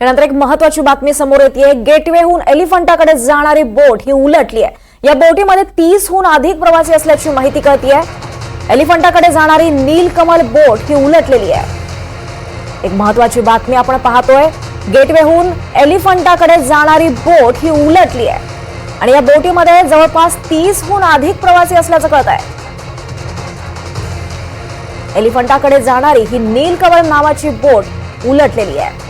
यानंतर एक महत्वाची बातमी समोर येते गेटवेहून एलिफंटाकडे जाणारी बोट ही उलटली आहे. या बोटीमध्ये तीसहून अधिक प्रवासी असल्याची माहिती कळतीये. एलिफंटाकडे जाणारी नीलकमल बोट ही उलटलेली आहे. एक महत्वाची बातमी आपण पाहतोय. गेटवेहून एलिफंटाकडे जाणारी बोट ही उलटली आहे. आणि या बोटीमध्ये जवळपास तीसहून अधिक प्रवासी असल्याचं कळत आहे एलिफंटाकडे जाणारी ही नीलकमल नावाची बोट उलटलेली आहे.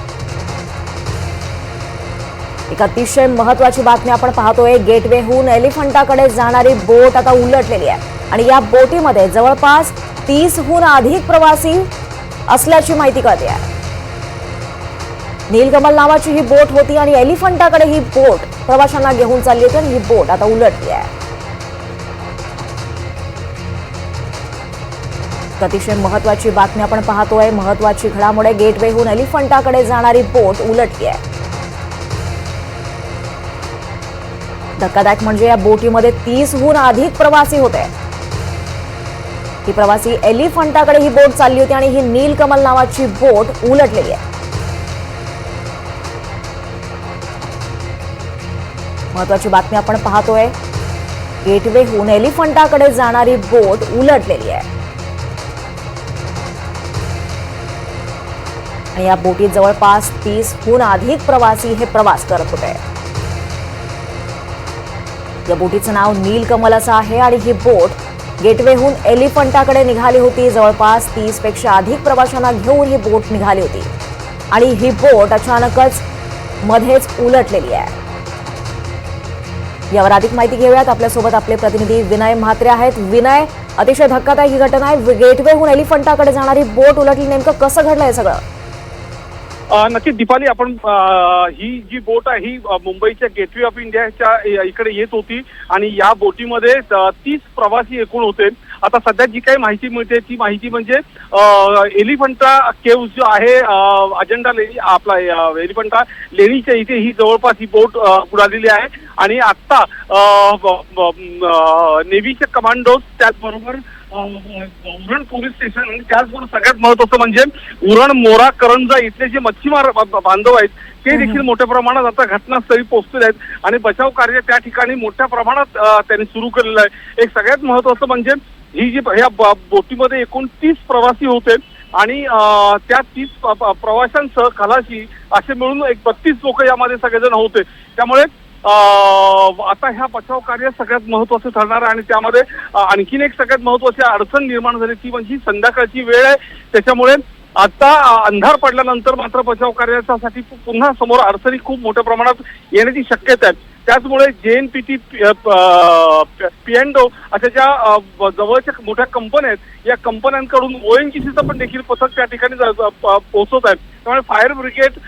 एक अतिशय महत्वाची बातमी आपण पाहतोय. गेटवेहून एलिफंटाकडे जाणारी बोट आता उलटलेली आहे. आणि या बोटीमध्ये जवळपास तीसहून अधिक प्रवासी असल्याची माहिती कळते आहे. नीलकमल नावाची ही बोट होती आणि एलिफंटाकडे ही बोट प्रवाशांना घेऊन चालली होती आणि ही बोट आता उलटली आहे. अतिशय महत्वाची बातमी आपण पाहतोय. महत्वाची घडामोड. गेटवेहून एलिफंटाकडे जाणारी बोट उलटली आहे. धक्कादायक म्हणजे या बोटीमध्ये तीसहून अधिक प्रवासी होते. ही प्रवासी एलिफंटाकडे ही बोट चालली होती आणि ही नीलकमल नावाची बोट उलटलेली आहे. महत्वाची बातमी आपण पाहतोय गेटवेहून एलिफंटाकडे जाणारी बोट उलटलेली आहे. आणि या बोटीत जवळपास तीसहून अधिक प्रवासी हे प्रवास करत होते. या बोटीचं नाव नीलकमल असं आहे आणि ही बोट गेटवेहून एलिफंटाकडे निघाली होती. जवळपास तीसपेक्षा अधिक प्रवाशांना घेऊन ही बोट निघाली होती. आणि ही बोट अचानकच मध्येच उलटलेली आहे. यावर अधिक माहिती घेऊयात. आपल्यासोबत आपले प्रतिनिधी विनय म्हात्रे आहेत. विनय अतिशय धक्कादायक ही घटना आहे. गेटवेहून एलिफंटाकडे जाणारी बोट उलटली. नेमकं कसं घडलंय सगळं? नक्की नक्कीच दीपाली आपण ही जी बोट आहे ही मुंबईच्या गेटवे ऑफ इंडियाच्या इकडे येत होती आणि या बोटीमध्ये तीस प्रवासी एकूण होते. आता सध्या जी काही माहिती मिळते ती माहिती म्हणजे एलिफंटा केव्ह जो आहे अजंडा लेणी आपला एलिफंटा लेणीच्या इथे ही जवळपास ही बोट उडालेली बुडालेली आहे. आणि आत्ता नेव्हीचे कमांडोज त्याचबरोबर उरण पोलीस स्टेशन आणि त्याचबरोबर सगळ्यात महत्वाचं म्हणजे उरण मोरा करंजा इथले जे मच्छीमार बांधव आहेत ते देखील मोठ्या प्रमाणात आता घटनास्थळी पोहोचलेले आहेत. आणि बचाव कार्य त्या ठिकाणी मोठ्या प्रमाणात त्यांनी सुरू केलेलं आहे. एक सगळ्यात महत्वाचं म्हणजे ही जी ह्या बोटीमध्ये एकूण तीस प्रवासी होते आणि त्या तीस प्रवाशांसह खलाशी असे मिळून एक बत्तीस लोक यामध्ये सगळेजण होते. त्यामुळे आता ह्या बचाव कार्य सगळ्यात महत्वाचं ठरणार आहे आणि त्यामध्ये आणखीन एक सगळ्यात महत्वाची अडचण निर्माण झाली ती म्हणजे संध्याकाळची वेळ आहे. त्याच्यामुळे आता अंधार पडल्यानंतर मात्र बचाव कार्यासाठी पुन्हा समोर अडचणी खूप मोठ्या प्रमाणात येण्याची शक्यता आहे. त्याचमुळे जे एन पी टी पी अशा ज्या जवळच्या मोठ्या कंपन्या आहेत या कंपन्यांकडून ओ एन जी सीचं पण देखील पथक त्या ठिकाणी ज- पोहोचत आहेत. त्यामुळे फायर ब्रिगेड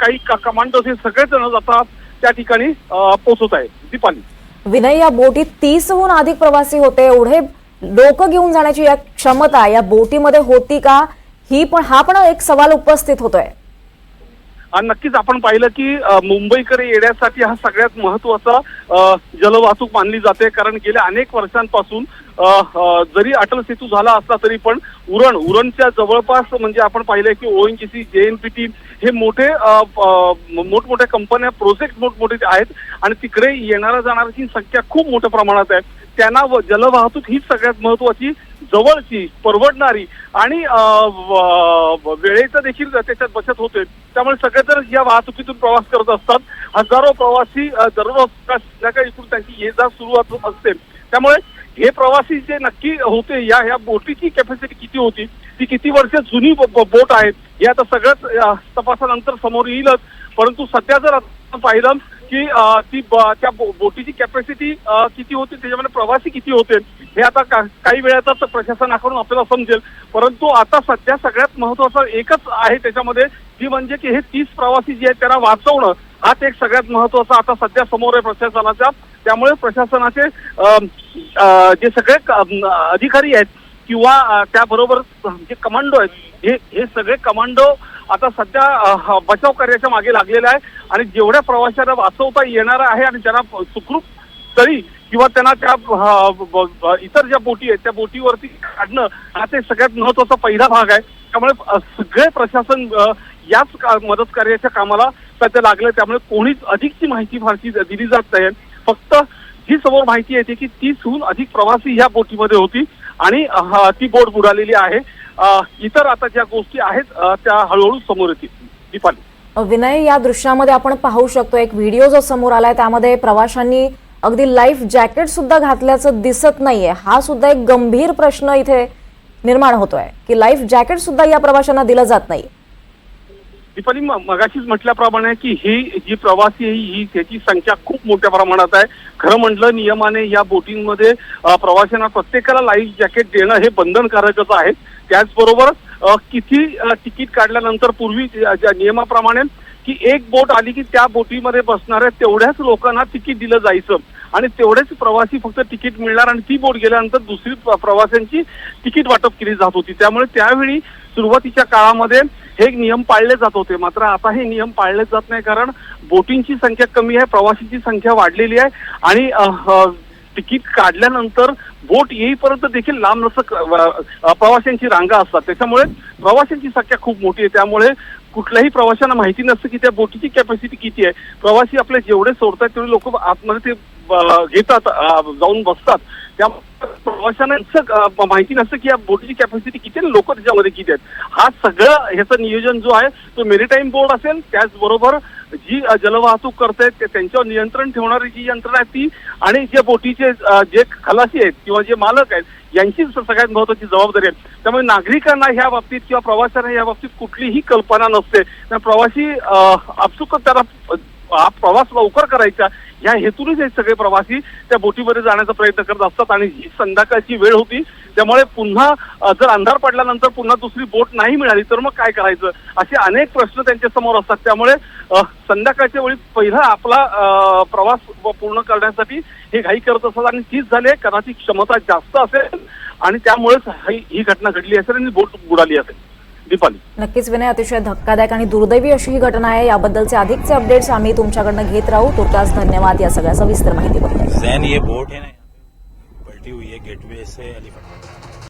काही कमांडोज हे सगळेजण आता त्या ठिकाणी पोहोचत आहे दीपाली. विनय या बोटीत तीसहून अधिक प्रवासी होते. एवढे लोक घेऊन जाण्याची या क्षमता या बोटीमध्ये होती का? ही पण हा पण एक सवाल उपस्थित होतोय. आणि नक्कीच आपण पाहिलं की मुंबईकडे येण्यासाठी हा सगळ्यात महत्त्वाचा जलवाहतूक मानली जाते. कारण गेल्या अनेक वर्षांपासून जरी अटल सेतू झाला असला तरी पण उरण उरणच्या जवळपास म्हणजे आपण पाहिलंय की ओएनजीसी जे एन पी टी हे मोठे मोठमोठ्या कंपन्या प्रोजेक्ट मोठमोठे आहेत. आणि तिकडे येणाऱ्या जाणाऱ्याची संख्या खूप मोठ्या प्रमाणात आहे. त्यांना व- जलवाहतूक हीच सगळ्यात महत्वाची जवळची परवडणारी आणि वेळेचं देखील त्याच्यात बचत होते. त्यामुळे सगळेजण या वाहतुकीतून प्रवास करत असतात. हजारो प्रवासी दररोज संध्याकाळी इकडून त्यांची ये जा सुरू असते. त्यामुळे हे प्रवासी जे नक्की होते या ह्या बोटीची कॅपॅसिटी किती होती ती किती वर्ष जुनी बोट आहे हे आता सगळंच तपासानंतर समोर येईलच. परंतु सध्या जर आपण पाहिलं की ती त्या बोटीची कॅपॅसिटी किती होती त्याच्यामध्ये प्रवासी किती होते हे आता काही वेळातच प्रशासनाकडून आपल्याला समजेल. परंतु आता सध्या सगळ्यात महत्वाचं एकच आहे त्याच्यामध्ये ती म्हणजे की हे तीस प्रवासी जे आहेत त्यांना वाचवणं. हाच एक सगळ्यात महत्त्वाचा आता सध्या समोर आहे प्रशासनाच्या त्यामुळे प्रशासनाचे जे सगळे अधिकारी आहेत किंवा त्याबरोबर जे कमांडो आहेत हे हे सगळे कमांडो आता सध्या बचाव कार्याच्या मागे लागलेले आहे आणि जेवढ्या प्रवाशांना वाचवता येणार आहे आणि त्यांना सुखरूप तरी किंवा त्यांना त्या इतर ज्या बोटी आहेत त्या बोटीवरती काढणं हा ते सगळ्यात महत्त्वाचा पहिला भाग आहे. त्यामुळे सगळे प्रशासन याच का- मदत कार्याच्या कामाला सध्या लागलं. त्यामुळे कोणीच अधिकची माहिती फारशी दिली जात नाही. फक्त जी समोर माहिती येते की तीसहून अधिक प्रवासी ह्या बोटीमध्ये होती. आणि ती बोट बुडालेली आहे. इतर आता ज्या गोष्टी आहेत त्या हळूहळू समोर येतील. दीपाली. विनय या दृश्यामध्ये आपण पाहू शकतो एक व्हिडिओ जो समोर आलाय त्यामध्ये प्रवाशांनी अगदी लाईफ जॅकेट सुद्धा घातल्याचं दिसत नाहीये. हा सुद्धा एक गंभीर प्रश्न इथे निर्माण होतोय की लाईफ जॅकेट सुद्धा या प्रवाशांना दिलं जात नाही. दीपाली मगाशीच म्हटल्याप्रमाणे की ही जी प्रवासी ही त्याची संख्या खूप मोठ्या प्रमाणात आहे. खरं म्हटलं नियमाने या बोटिंगमध्ये प्रवाशांना प्रत्येकाला लाईफ जॅकेट देणं हे बंधनकारकच आहे. त्याचबरोबर किती तिकीट काढल्यानंतर पूर्वी ज्या नियमाप्रमाणे की एक बोट आली की त्या बोटीमध्ये बसणाऱ्या तेवढ्याच लोकांना तिकीट दिलं जायचं. आणि तेवढेच प्रवासी फक्त तिकीट मिळणार आणि ती बोट गेल्यानंतर दुसरी प्र- प्रवाशांची तिकीट वाटप केली जात होती. त्यामुळे त्यावेळी सुरुवातीच्या काळामध्ये हे नियम पाळले जात होते. मात्र आता हे नियम पाळले जात नाही कारण बोटिंगची संख्या कमी आहे प्रवाशांची संख्या वाढलेली आहे आणि तिकीट काढल्यानंतर बोट येईपर्यंत देखील लांब नसं प्रवाशांची रांगा असतात. त्याच्यामुळे प्रवाशांची संख्या खूप मोठी आहे. त्यामुळे कुठल्याही प्रवाशांना माहिती नसतं की त्या बोटीची कॅपॅसिटी किती आहे. प्रवासी आपले जेवढे सोडतात तेवढे लोक आतमध्ये ते घेतात जाऊन बसतात. त्या प्रवाशांना इतकं, माहिती नसतं की या बोटीची कॅपॅसिटी किती आहे लोक त्याच्यामध्ये किती आहेत. हा सगळं ह्याचं नियोजन जो आहे तो मेरीटाईम बोर्ड असेल त्याचबरोबर जी जलवाहतूक करतायत ते- त्यांच्यावर नियंत्रण ठेवणारी जी यंत्रणा आहे ती आणि जे बोटीचे जे खलासी आहेत किंवा जे मालक आहेत यांची सगळ्यात महत्वाची जबाबदारी आहे. त्यामुळे नागरिकांना ह्या बाबतीत किंवा प्रवाशांना या बाबतीत कुठलीही कल्पना नसते. प्रवासी अ, आपसुकच त्याला हा प्रवास लवकर करायचा या हेतूनच हे सगळे प्रवासी त्या बोटीमध्ये जाण्याचा प्रयत्न करत असतात. आणि ही संध्याकाळची वेळ होती त्यामुळे पुन्हा जर अंधार पडल्यानंतर पुन्हा दुसरी बोट नाही मिळाली तर मग काय करायचं? असे अनेक प्रश्न त्यांच्यासमोर असतात. त्यामुळे संध्याकाळच्या वेळी पहिला आपला प्रवास पूर्ण करण्यासाठी हे घाई करत असतात. आणि तीच झाले कदाचित क्षमता जास्त असेल आणि त्यामुळेच ही घटना घडली असेल आणि बोट बुडाली असेल. दीपाली नक्कीच विनय अतिशय धक्कादायक आणि दुर्दैवी अशी ही घटना आहे. याबद्दलचे अधिकचे अपडेट्स आम्ही तुमच्याकडनं घेत राहू. तुर्तास धन्यवाद या सगळ्या सविस्तर माहितीबद्दल जैन ये बोट है ना पलटी हुई है गेटवे से